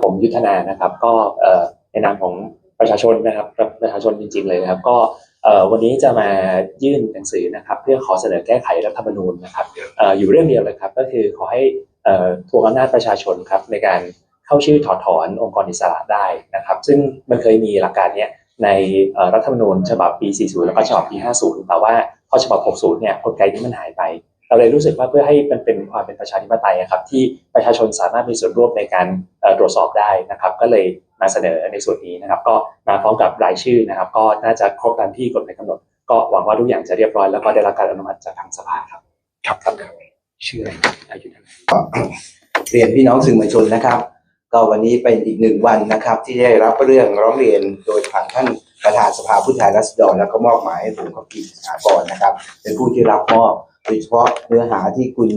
ผมยุทธนานะครับ ก็ในนามของประชาชนนะครับประชาชนจริง ๆ เลยนะครับ ก็วันนี้จะมายื่นหนังสือนะครับ เพื่อขอเสนอแก้ไขรัฐธรรมนูญนะครับออยู่เรื่องเดียวเลยครับ ก็คือขอให้ทวงอำนาจประชาชนครับในการเข้าชื่อถอดถอนองค์กรอิสระได้นะครับ ซึ่งมันเคยมีหลักการเนี้ยในรัฐธรรมนูญฉบับปี 40 แล้วก็ฉบับปี 50 แต่ว่าพอฉบับ 60 เนี่ยกลไกนี้มันหายไป เราเลยรู้สึกว่าเพื่อให้มันเป็นความเป็นประชาธิปไตยอะครับที่ประชาชนสามารถมีส่วนร่วมในการเอ่อตรวจสอบได้นะครับ ก็เลยมาเสนอในส่วนนี้นะครับ ก็มาพร้อมกับรายชื่อนะครับ ก็น่าจะครบตามที่กฎหมายกำหนด ก็หวังว่าทุกอย่างจะเรียบร้อยแล้วก็ได้รับการอนุมัติจากทางสภาครับครับครับชื่ออะไรอายุเท่าไหร่เรียนพี่น้องสื่อมวลชนนะครับ ก็วันนี้เป็นอีกหนึ่งวันนะครับ ที่ได้รับเรื่องร้องเรียนโดยผ่านท่านประธานสภาผู้แทนราษฎรแล้วก็มอบหมายให้ผมกับกิจสากรนะครับ เป็นผู้ที่รับมอบ โดยเฉพาะเนื้อหาที่คุณ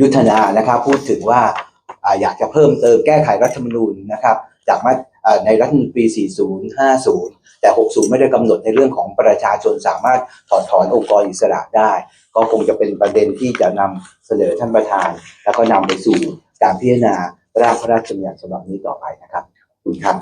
ยุทธนานะครับ พูดถึงว่าอยากจะเพิ่มเติมแก้ไขรัฐธรรมนูญนะครับ จากมาในรัฐธรรมนูญปี 40 50 แต่ 60 ไม่ได้กำหนดในเรื่องของประชาชนสามารถถอดถอนองค์กรอิสระได้ ก็คงจะเป็นประเด็นที่จะนำเสนอท่านประธาน แล้วก็นำไปสู่การพิจารณาร่างพระราชบัญญัติฉบับนี้ต่อไปนะครับขอบคุณครับ